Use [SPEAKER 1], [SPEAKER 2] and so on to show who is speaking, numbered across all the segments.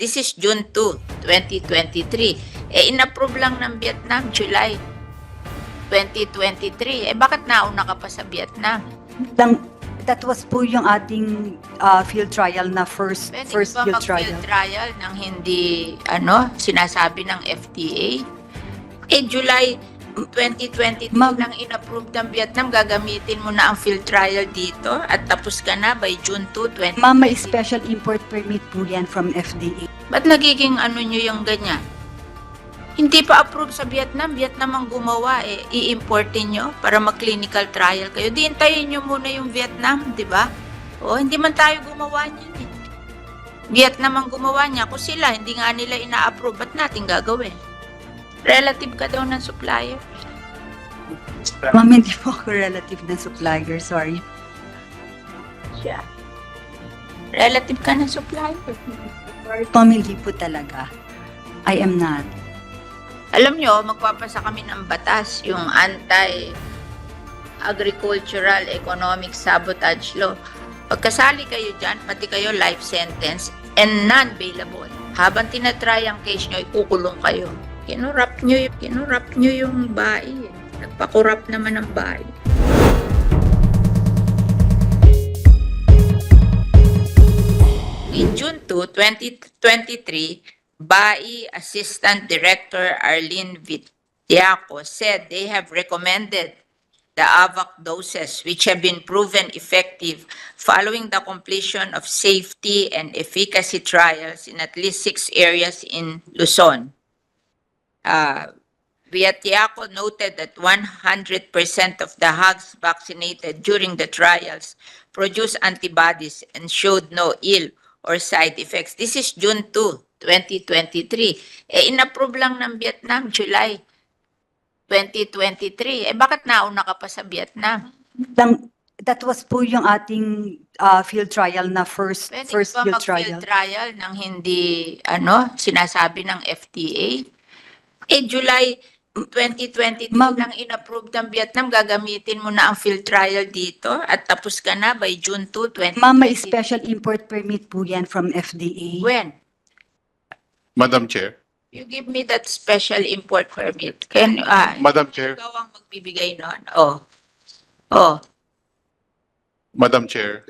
[SPEAKER 1] This is June 2, 2023. Eh, inapprove lang ng Vietnam, July 2023. Eh, bakit nauna ka pa sa Vietnam?
[SPEAKER 2] Lang, that was po yung ating uh, field trial na first
[SPEAKER 1] Pwede
[SPEAKER 2] first
[SPEAKER 1] ba
[SPEAKER 2] field trial.
[SPEAKER 1] trial ng hindi, ano, sinasabi ng FDA? Eh, July 2023
[SPEAKER 2] Ma'am-
[SPEAKER 1] lang in-approve ng Vietnam, gagamitin mo na ang field trial dito at tapos ka na by June 2, 2023.
[SPEAKER 2] Ma'am, may special import permit po yan from FDA.
[SPEAKER 1] Ba't nagiging ano nyo yung ganyan? Hindi pa approve sa Vietnam. Vietnam ang gumawa eh. I-importin nyo para mag-clinical trial kayo. Di hintayin nyo muna yung Vietnam, di ba? O, hindi man tayo gumawa niyan eh. Vietnam ang gumawa niya. Kung sila, hindi nga nila ina-approve, ba't natin gagawin? Relative ka daw ng supplier.
[SPEAKER 2] Ma'am, hindi po ako relative ng supplier, sorry.
[SPEAKER 1] Siya. Relative ka ng supplier.
[SPEAKER 2] Hindi po talaga. I am not.
[SPEAKER 1] Alam nyo, magpapasa kami ng batas, yung anti-agricultural economic sabotage law. Pagkasali kayo dyan, pati kayo life sentence and non-bailable. Habang tinatry ang case nyo, ikukulong kayo. Kinurap nyo, kinurap nyo yung bae. Nagpakurap naman ng bae. In June 2, 2023, BAI Assistant Director Arlene Vitiaco said they have recommended the AVAC doses which have been proven effective following the completion of safety and efficacy trials in at least six areas in Luzon. Uh, Vitiaco noted that 100% of the hogs vaccinated during the trials produced antibodies and showed no ill or side effects. This is June 2, 2023. Eh, inapprove lang ng Vietnam, July 2023. Eh, bakit nauna ka pa sa Vietnam?
[SPEAKER 2] Lang, that was po yung ating uh, field trial na first
[SPEAKER 1] Pwede
[SPEAKER 2] first
[SPEAKER 1] ba
[SPEAKER 2] field trial.
[SPEAKER 1] trial ng hindi, ano, sinasabi ng FDA? Eh, July 2023
[SPEAKER 2] Ma'am-
[SPEAKER 1] lang in-approve ng Vietnam, gagamitin mo na ang field trial dito at tapos ka na by June 2, 2023.
[SPEAKER 2] Ma'am, may special import permit po yan from FDA.
[SPEAKER 1] When?
[SPEAKER 3] Madam Chair,
[SPEAKER 1] You give me that special import permit. Can, ah,
[SPEAKER 3] Madam Chair,
[SPEAKER 1] ikaw ang magbibigay nun. Oh. Oh.
[SPEAKER 3] Madam Chair,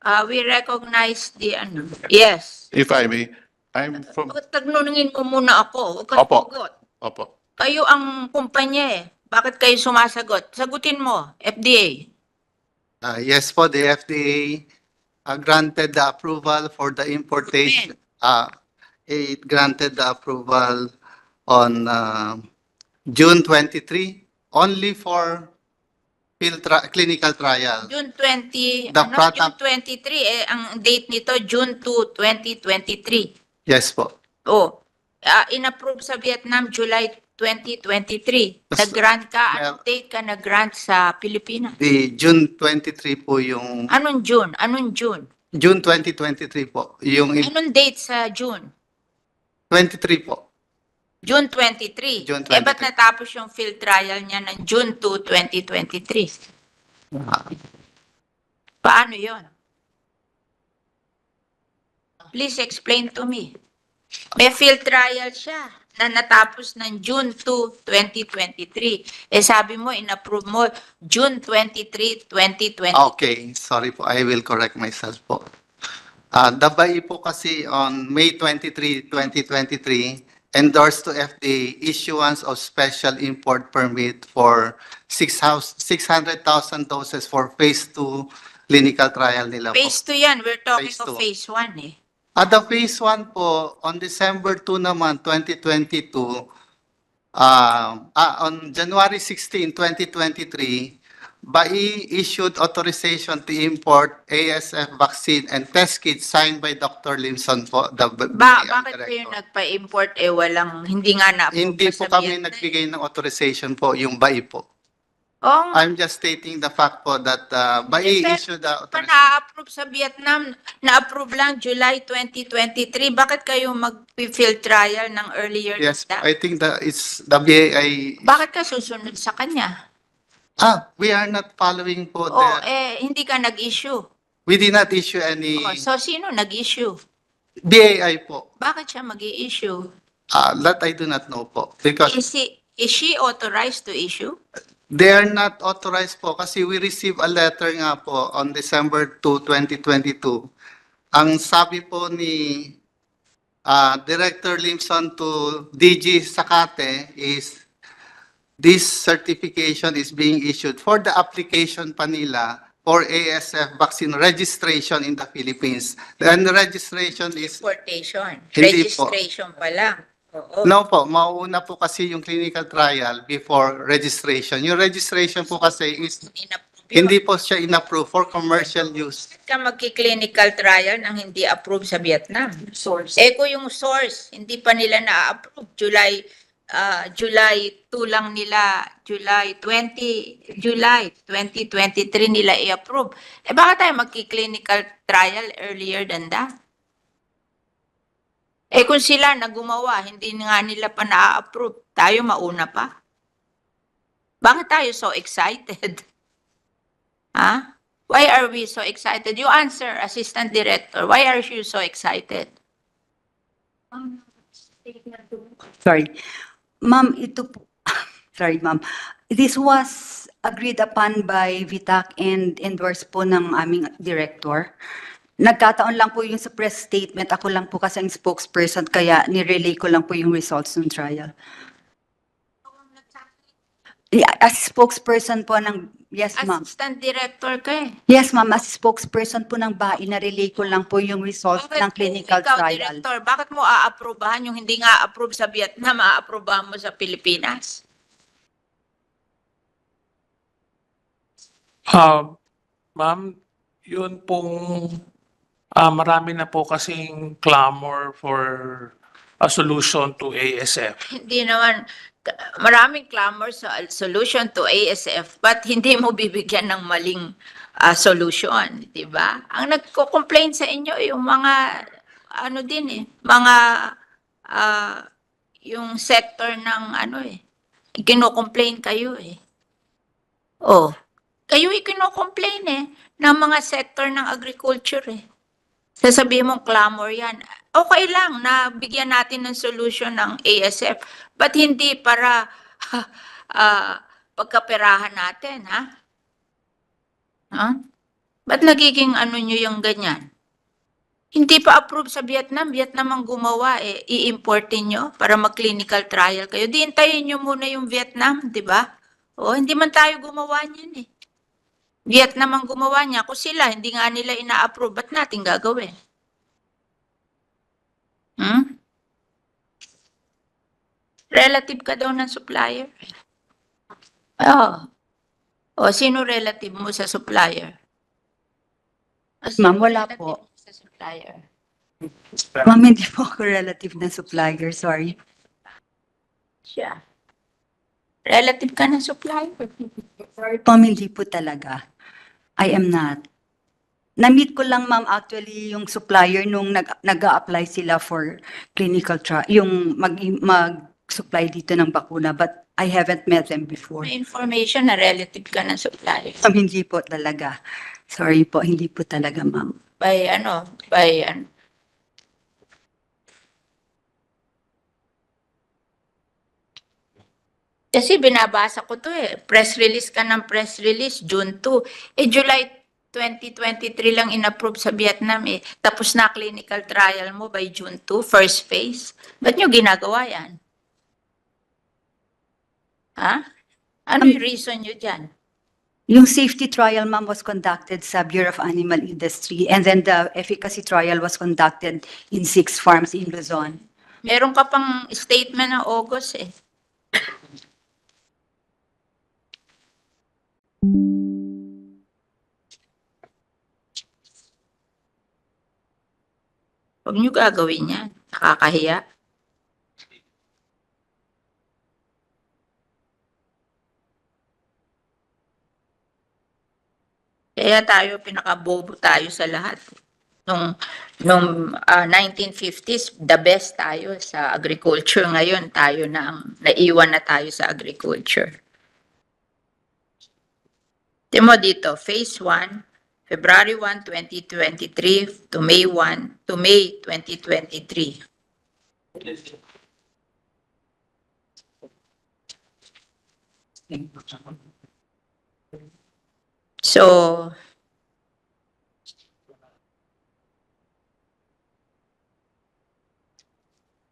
[SPEAKER 1] Ah, we recognize the, ano, yes.
[SPEAKER 3] if I may, I'm from,
[SPEAKER 1] tagnunungin mo muna ako?
[SPEAKER 3] Opo.
[SPEAKER 1] sumagot.
[SPEAKER 3] opo,
[SPEAKER 1] Kayo ang kumpanya eh. Bakit kayo sumasagot? Sagutin mo, FDA.
[SPEAKER 4] Uh, yes po, the FDA uh, granted the approval for the importation. Uh, it granted the approval on uh, June 23, only for field tri- clinical trial.
[SPEAKER 1] June 20,
[SPEAKER 4] The
[SPEAKER 1] ano,
[SPEAKER 4] product-
[SPEAKER 1] June 23 eh, ang date nito, June 2, 2023.
[SPEAKER 4] Yes po.
[SPEAKER 1] Oh, ah, in-approve sa Vietnam, July 2023.
[SPEAKER 4] Yes,
[SPEAKER 1] Nag-grant ka, anong date ka nag-grant sa Pilipinas?
[SPEAKER 4] The June 23 po yung,
[SPEAKER 1] Anong June? Anong June?
[SPEAKER 4] June 2023 po, yung
[SPEAKER 1] Anong date sa June?
[SPEAKER 4] 23 po.
[SPEAKER 1] June 23.
[SPEAKER 4] June
[SPEAKER 1] Eh, ba't
[SPEAKER 4] 23.
[SPEAKER 1] natapos yung field trial niya ng June 2, 2023?
[SPEAKER 4] Uh,
[SPEAKER 1] Paano yon? Please explain to me. May field trial siya na natapos ng June 2, 2023. Eh sabi mo, in-approve mo June 23, 2020.
[SPEAKER 4] Okay, sorry po. I will correct myself po. Uh, BAI po kasi on May 23, 2023, endorsed to FDA issuance of special import permit for six house- 600,000 doses for phase 2 clinical trial nila po.
[SPEAKER 1] Phase 2 yan. We're talking
[SPEAKER 4] Phase
[SPEAKER 1] of
[SPEAKER 4] two.
[SPEAKER 1] phase 1 eh.
[SPEAKER 4] At the phase 1 po, on December 2 naman, 2022, uh, ah, on January 16, 2023, BAI issued authorization to import ASF vaccine and test kits signed by Dr. Limson po, the
[SPEAKER 1] Ba,
[SPEAKER 4] BAI
[SPEAKER 1] bakit kayo
[SPEAKER 4] director.
[SPEAKER 1] nagpa-import eh walang, hindi nga na-approve
[SPEAKER 4] Hindi po kami
[SPEAKER 1] Vietnam.
[SPEAKER 4] nagbigay ng authorization po, yung BAI po.
[SPEAKER 1] Oo.
[SPEAKER 4] I'm just stating the fact po that uh,
[SPEAKER 1] pero
[SPEAKER 4] issued the
[SPEAKER 1] pa
[SPEAKER 4] authorization.
[SPEAKER 1] na-approve sa Vietnam, na-approve lang July 2023. Bakit kayo mag-field trial ng earlier
[SPEAKER 4] Yes,
[SPEAKER 1] than that?
[SPEAKER 4] I think that it's the BAI.
[SPEAKER 1] Bakit ka susunod sa kanya?
[SPEAKER 4] Ah, we are not following po
[SPEAKER 1] Oh,
[SPEAKER 4] the,
[SPEAKER 1] eh, hindi ka nag-issue.
[SPEAKER 4] we did not issue any.
[SPEAKER 1] Oh, so, sino nag-issue?
[SPEAKER 4] BAI po.
[SPEAKER 1] Bakit siya mag issue
[SPEAKER 4] Ah, that I do not know po. Because
[SPEAKER 1] Is, he, is she authorized to issue?
[SPEAKER 4] They are not authorized po kasi we receive a letter nga po on December 2, 2022. Ang sabi po ni ah, Director Limson to DG Sakate is this certification is being issued for the application pa nila for ASF vaccine registration in the Philippines. And the registration is
[SPEAKER 1] Importation.
[SPEAKER 4] Hindi po.
[SPEAKER 1] Registration pa lang.
[SPEAKER 4] No po, mauuna po kasi yung clinical trial before registration. Yung registration po kasi is
[SPEAKER 1] Inapprove yun.
[SPEAKER 4] hindi po siya in-approve for commercial use.
[SPEAKER 1] ka magki-clinical trial nang hindi approve sa Vietnam.
[SPEAKER 2] Source.
[SPEAKER 1] Eh kung yung source, hindi pa nila na-approve. July ah, July 2 lang nila, July 20, July 2023 nila i-approve. Eh baka tayo magki-clinical trial earlier than that? Eh kung sila na gumawa, hindi nga nila pa na-approve, tayo mauna pa? Bakit tayo so excited? Ha? Why are we so excited? You answer, Assistant Director. Why are you so excited?
[SPEAKER 2] Sorry. Ma'am, ito po, sorry ma'am. This was agreed upon by VITAC and endorsed po ng aming director. Nagkataon lang po yung sa press statement. Ako lang po kasi ang spokesperson kaya nirelay ko lang po yung results ng trial. Yeah, As spokesperson po ng, yes ma'am.
[SPEAKER 1] Assistant Director ka eh.
[SPEAKER 2] Yes ma'am, as spokesperson po ng BAI, na-relay ko lang po yung results
[SPEAKER 1] Bakit
[SPEAKER 2] ng
[SPEAKER 1] kung
[SPEAKER 2] clinical
[SPEAKER 1] ikaw,
[SPEAKER 2] trial.
[SPEAKER 1] Director, bakit mo aaprobahan yung hindi nga approve sa Vietnam, aaprobahan mo sa Pilipinas?
[SPEAKER 5] Ah, ma'am, yun pong ah, marami na po kasing clamor for a solution to ASF.
[SPEAKER 1] Hindi naman, maraming clamor sa solution to ASF, but hindi mo bibigyan ng maling ah, solution, di ba? Ang nagko-complain sa inyo, yung mga, ano din eh, mga, ah, yung sector ng ano eh, kino-complain kayo eh. Oh, kayo ikino-complain eh, ng mga sector ng agriculture eh. Sasabihin mong clamor yan. Okay lang na bigyan natin ng solution ng ASF. But hindi para ah, pagkaperahan natin, ha? Ha? Ba't nagiging ano nyo yung ganyan? Hindi pa approve sa Vietnam. Vietnam ang gumawa eh. I-importin nyo para mag-clinical trial kayo. Di hintayin nyo muna yung Vietnam, di ba? O, hindi man tayo gumawa niyan eh. Vietnam ang gumawa niya. Kung sila, hindi nga nila ina-approve, ba't natin gagawin? Hmm? Relative ka daw ng supplier. Oo. O, sino relative mo sa supplier?
[SPEAKER 2] Ma'am, wala po.
[SPEAKER 1] Sa supplier.
[SPEAKER 2] Ma'am, hindi po ako relative na supplier, sorry.
[SPEAKER 1] Siya. Relative ka ng supplier.
[SPEAKER 2] Ma'am, hindi po talaga. I am not. Na-meet ko lang, ma'am, actually, yung supplier nung nag, nag-a-apply sila for clinical trial, yung mag, mag-supply dito ng bakuna, but I haven't met them before.
[SPEAKER 1] May information na relative ka ng supplier.
[SPEAKER 2] Ma'am, hindi po talaga. Sorry po, hindi po talaga, ma'am.
[SPEAKER 1] By ano, by ano. Kasi binabasa ko to eh. Press release ka ng press release, June 2. Eh, July 2023 lang inapprove sa Vietnam eh. Tapos na clinical trial mo by June 2, first phase. Ba't nyo ginagawa yan? Ha? Ano yung reason nyo dyan?
[SPEAKER 2] Yung safety trial, ma'am, was conducted sa Bureau of Animal Industry, and then the efficacy trial was conducted in six farms in Luzon.
[SPEAKER 1] Meron ka pang statement ng August eh. Huwag niyo gagawin yan. Nakakahiya. Kaya tayo, pinakabobo tayo sa lahat. Nung, nung ah, 1950s, the best tayo sa agriculture. Ngayon, tayo na ang naiwan na tayo sa agriculture. Timo dito, phase 1, February 1, 2023 to May 1 to May 2023. So,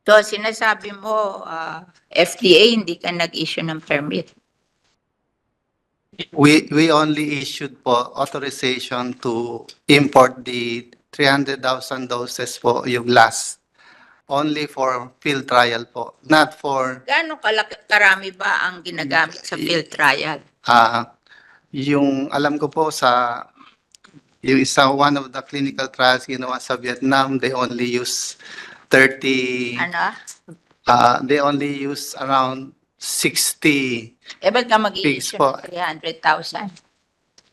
[SPEAKER 1] So, sinasabi mo, ah, FDA, hindi ka nag-issue ng permit.
[SPEAKER 4] We, we only issued po authorization to import the 300,000 doses po yung last. Only for field trial po, not for,
[SPEAKER 1] Gaano kalaki, karami ba ang ginagamit sa field trial?
[SPEAKER 4] ah, yung alam ko po sa, yung isa, one of the clinical trials ginawa sa Vietnam, they only use 30,
[SPEAKER 1] Ano?
[SPEAKER 4] ah, they only use around 60
[SPEAKER 1] Eh, ba't ka mag-i-issue
[SPEAKER 4] Pigs po.
[SPEAKER 1] ng 300,000?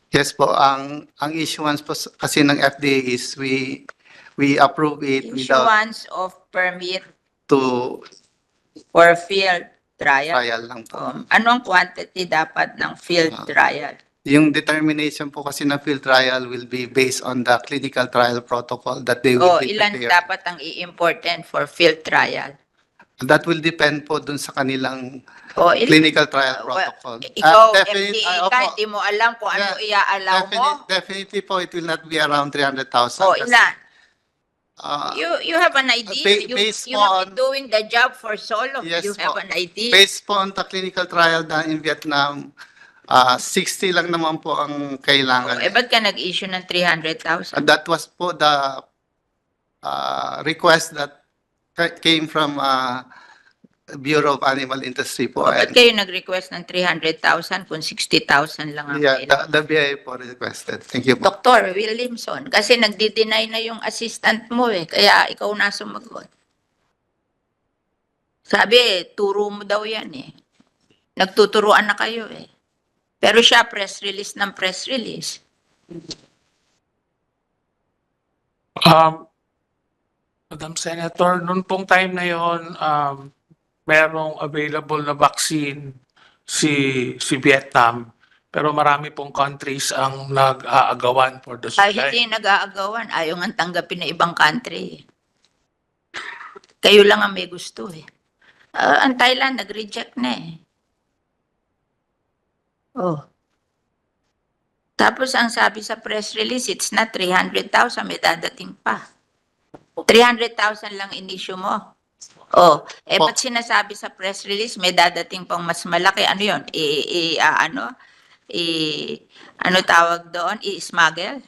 [SPEAKER 4] Yes po, ang ang issuance po s- kasi ng FDA is we we approve it without
[SPEAKER 1] Issuance of permit
[SPEAKER 4] to
[SPEAKER 1] for field trial.
[SPEAKER 4] trial lang po.
[SPEAKER 1] Um, anong quantity dapat ng field
[SPEAKER 4] Ah.
[SPEAKER 1] trial?
[SPEAKER 4] Yung determination po kasi ng field trial will be based on the clinical trial protocol that they will
[SPEAKER 1] O
[SPEAKER 4] be
[SPEAKER 1] ilan
[SPEAKER 4] prepared.
[SPEAKER 1] dapat ang i-important for field trial?
[SPEAKER 4] That will depend po dun sa kanilang
[SPEAKER 1] O ilan?
[SPEAKER 4] clinical trial
[SPEAKER 1] Well,
[SPEAKER 4] protocol.
[SPEAKER 1] Ikaw,
[SPEAKER 4] Ah, definite-
[SPEAKER 1] FDA
[SPEAKER 4] ah,
[SPEAKER 1] ka, hindi mo alam kung ano
[SPEAKER 4] Yeah,
[SPEAKER 1] i-allow mo.
[SPEAKER 4] Definite- Definitely po, it will not be around 300,000.
[SPEAKER 1] O
[SPEAKER 4] kasi,
[SPEAKER 1] ilan?
[SPEAKER 4] ah,
[SPEAKER 1] You, you have an idea.
[SPEAKER 4] ba-
[SPEAKER 1] You,
[SPEAKER 4] based
[SPEAKER 1] you have been
[SPEAKER 4] on-
[SPEAKER 1] doing the job for so long.
[SPEAKER 4] Yes
[SPEAKER 1] You have
[SPEAKER 4] po.
[SPEAKER 1] an idea.
[SPEAKER 4] Based po on the clinical trial done in Vietnam, ah 60 lang naman po ang kailangan.
[SPEAKER 1] Eh, ba't ka nag-issue ng 300,000?
[SPEAKER 4] And that was po the uh, request that came from uh, Bureau of Animal Industry po.
[SPEAKER 1] Ba't
[SPEAKER 4] And,
[SPEAKER 1] kayo nag-request ng 300,000 kung 60,000 lang ang
[SPEAKER 4] yeah, the, the BIA po requested. Thank you po.
[SPEAKER 1] Dr. Williamson, kasi nagdi-deny na yung assistant mo eh, kaya ikaw na sumagot. Sabi, turo mo daw yan eh. Nagtuturuan na kayo eh. Pero siya, press release ng press release.
[SPEAKER 5] Um, Madam Senator, noon pong time na yon, um, merong available na vaccine si si Vietnam, pero marami pong countries ang nag-aagawan for the
[SPEAKER 1] Ay,
[SPEAKER 5] supply.
[SPEAKER 1] hindi nag-aagawan. Ayaw nga tanggapin na ibang country. Kayo lang ang may gusto eh. Ah, ang Thailand, nag-reject na eh. Oh. Tapos ang sabi sa press release, it's not 300,000, may dadating pa. 300,000 lang in-issue mo. Oh, eh ba't sinasabi sa press release, may dadating pang mas malaki? Ano yon? I, i, ah, ano? I, ano tawag doon? I-smuggle?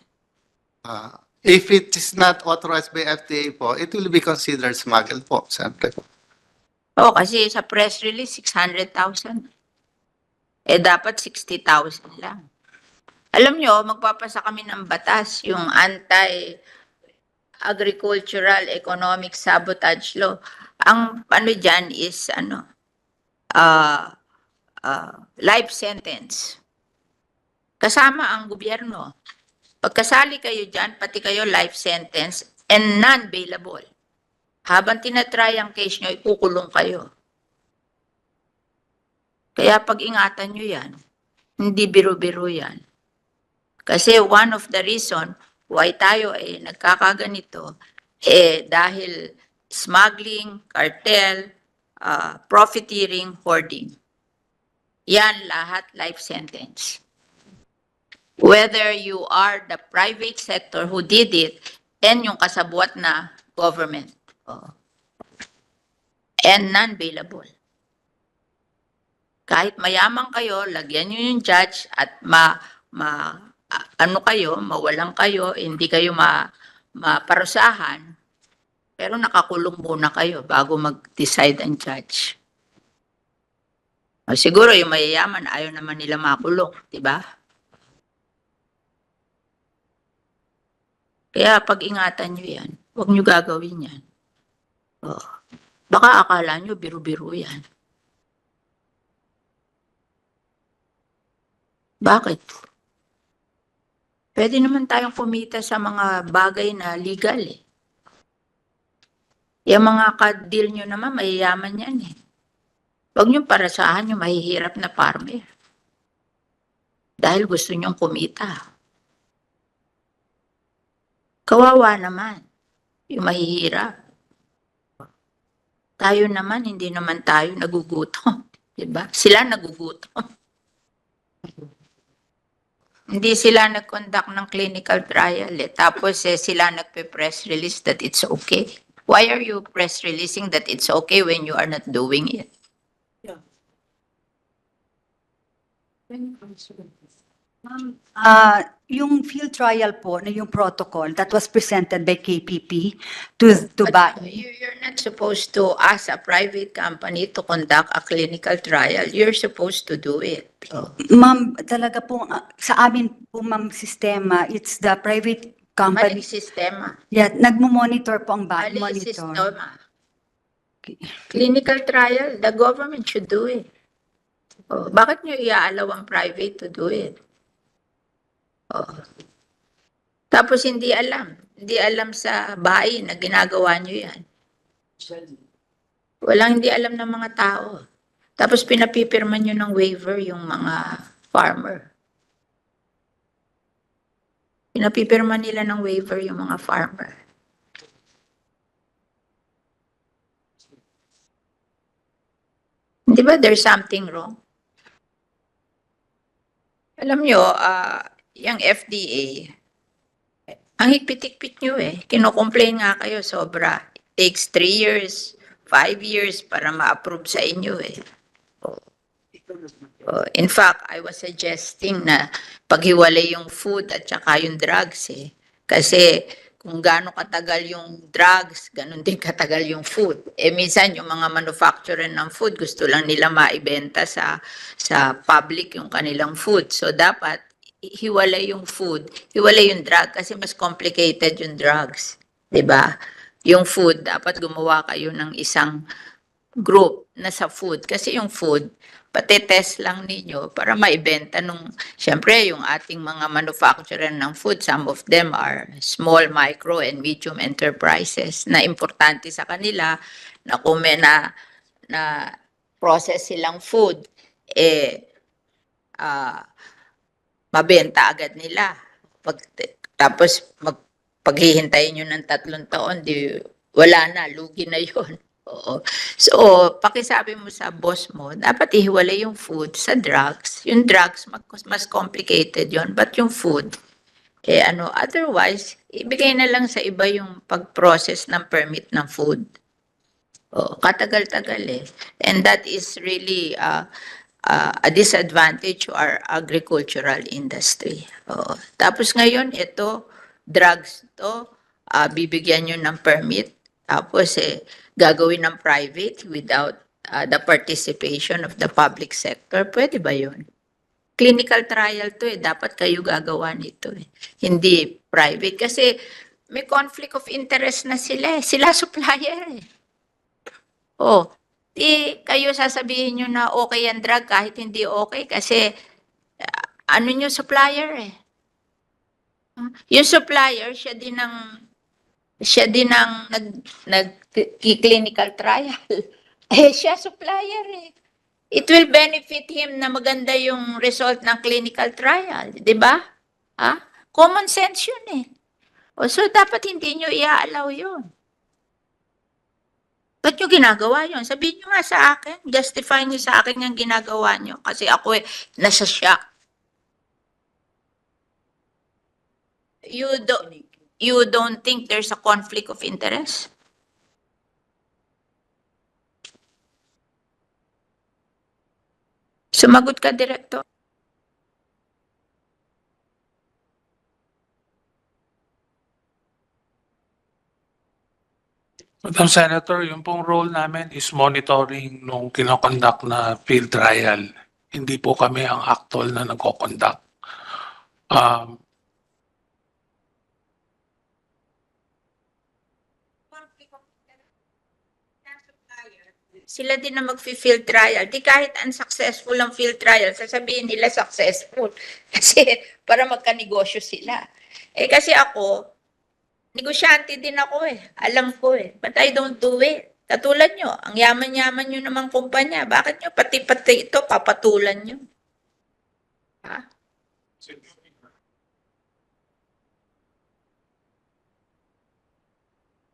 [SPEAKER 4] Uh, if it is not authorized by FDA po, it will be considered smuggled po, siyempre po.
[SPEAKER 1] Oo, kasi sa press release, 600,000. Eh, dapat 60,000 lang. Alam nyo, magpapasa kami ng batas, yung anti-agricultural economic sabotage law. Ang ano dyan is, ano, ah ah, life sentence. Kasama ang gobyerno. Pagkasali kayo dyan, pati kayo life sentence and non-bailable. Habang tinatry ang case nyo, ikukulong kayo. Kaya pag-ingatan nyo yan. Hindi biro-biro yan. Kasi one of the reason why tayo ay nagkakaganito, eh dahil smuggling, cartel, ah, profiteering, hoarding. Yan lahat life sentence. Whether you are the private sector who did it and yung kasabwat na government. Oo. And non-bailable. Kahit mayaman kayo, lagyan nyo yung judge at ma, ma ano kayo, mawalan kayo, hindi kayo ma, maparusahan, pero nakakulong muna kayo bago mag-decide ang judge. O, siguro yung mayayaman, ayaw naman nila makulong, di ba? Kaya pag-ingatan nyo yan, huwag nyo gagawin yan. Oh. Baka akala nyo biro-biro yan. Bakit? Pwede naman tayong kumita sa mga bagay na legal eh. Yung mga ka-deal nyo naman, mayayaman yan eh. Huwag nyo parasahan yung mahihirap na farmer. Dahil gusto nyong kumita. Kawawa naman. Yung mahihirap. Tayo naman, hindi naman tayo nagugutom. Diba? Sila nagugutom. Hindi sila nag-conduct ng clinical trial eh. Tapos eh, sila nagpe-press release that it's okay. Why are you press releasing that it's okay when you are not doing it?
[SPEAKER 2] Ah, yung field trial po, na yung protocol that was presented by KPP to, to
[SPEAKER 1] But
[SPEAKER 2] ba,
[SPEAKER 1] you- You're not supposed to ask a private company to conduct a clinical trial. You're supposed to do it.
[SPEAKER 2] ma'am, talaga po, ah, sa amin po ma'am sistema, it's the private company.
[SPEAKER 1] Mali sistema.
[SPEAKER 2] Yeah, nagmo-monitor po ang bad
[SPEAKER 1] Mali
[SPEAKER 2] monitor.
[SPEAKER 1] sistema. Clinical trial, the government should do it. Oh, bakit nyo iaalaw ang private to do it? Tapos hindi alam. Hindi alam sa bahay na ginagawa nyo yan. Walang hindi alam ng mga tao. Tapos pinapipirman nyo ng waiver yung mga farmer. Pinapipirman nila ng waiver yung mga farmer. Di ba there's something wrong? Alam nyo, ah, yung FDA, ang higpit-higpit nyo eh. Kino-complain nga kayo sobra. It takes three years, five years para ma-approve sa inyo eh. Oh, in fact, I was suggesting na paghiwalay yung food at saka yung drugs eh. Kasi kung gaano katagal yung drugs, ganun din katagal yung food. Eh minsan yung mga manufacturer ng food gusto lang nila maibenta sa sa public yung kanilang food. So dapat hiwalay yung food, hiwalay yung drug kasi mas complicated yung drugs, 'di ba? Yung food dapat gumawa kayo ng isang group na sa food kasi yung food pati-test lang ninyo para maibenta nung syempre yung ating mga manufacturer ng food some of them are small micro and medium enterprises na importante sa kanila na kung na na process silang food eh ah mabenta agad nila pag tapos mag paghihintayin nyo ng tatlong taon di wala na lugi na yon Oo. So, pakisabi mo sa boss mo, dapat ihiwalay yung food sa drugs. Yung drugs, mas complicated yon But yung food, eh ano, otherwise, ibigay na lang sa iba yung pag-process ng permit ng food. Oh, katagal-tagal eh. And that is really uh, uh, a disadvantage to our agricultural industry. Oh. Tapos ngayon, ito, drugs to, ah, bibigyan nyo ng permit. Tapos eh, gagawin ng private without uh, the participation of the public sector. Pwede ba yun? Clinical trial to eh. Dapat kayo gagawa nito eh. Hindi private. Kasi may conflict of interest na sila eh. Sila supplier eh. Oh, di kayo sasabihin nyo na okay ang drug kahit hindi okay kasi ah, ano nyo supplier eh. Ah, Yung supplier, siya din ang siya din ang nag nag clinical trial. Eh siya supplier eh. It will benefit him na maganda yung result ng clinical trial, 'di ba? Ha? Common sense 'yun eh. O so dapat hindi nyo i-allow 'yun. Ba't nyo ginagawa yun? Sabihin nyo nga sa akin. Justify nyo sa akin yung ginagawa nyo. Kasi ako eh, nasa shock. You don't, you don't think there's a conflict of interest? Sumagot ka, Director.
[SPEAKER 5] Madam Senator, yung pong role namin is monitoring nung kinokonduct na field trial. Hindi po kami ang actual na nagko-conduct. Um,
[SPEAKER 1] Sila din na mag-field trial. Di kahit unsuccessful ang field trial, sasabihin nila successful. Kasi para magkanegosyo sila. Eh kasi ako, negosyante din ako eh. Alam ko eh. But I don't do it. Katulad nyo, ang yaman-yaman nyo namang kumpanya. Bakit nyo pati-pati ito papatulan nyo? Ha?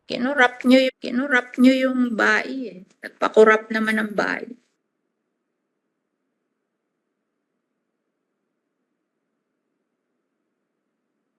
[SPEAKER 1] Kinurap nyo, yung- kinurap nyo yung bayi eh. Nagpakurap naman ang bayi.